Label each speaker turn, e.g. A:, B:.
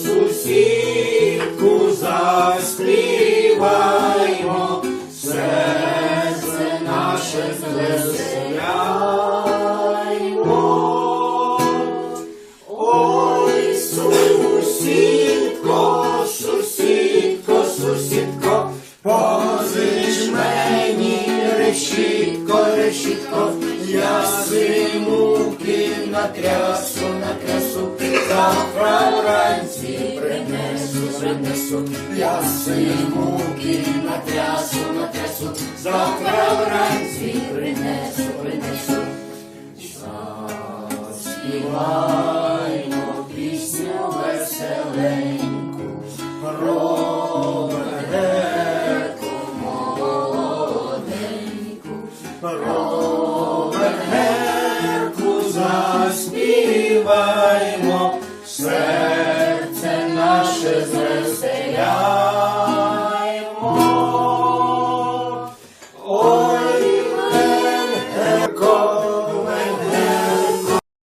A: швидку заспіваймо, серце наше звеселяймо. Ой, сусідко, сусідко, сусідко, позич мені решітко, решітко, я зимуки натрясу, натрясу, завтра вранці принесу, принесу, я зимуки натрясу, натрясу, завтра вранці принесу, принесу. Заспіваймо пісню веселеньку, про Вергерку молоденьку, про заспіваймо, все Jesus, Senhor.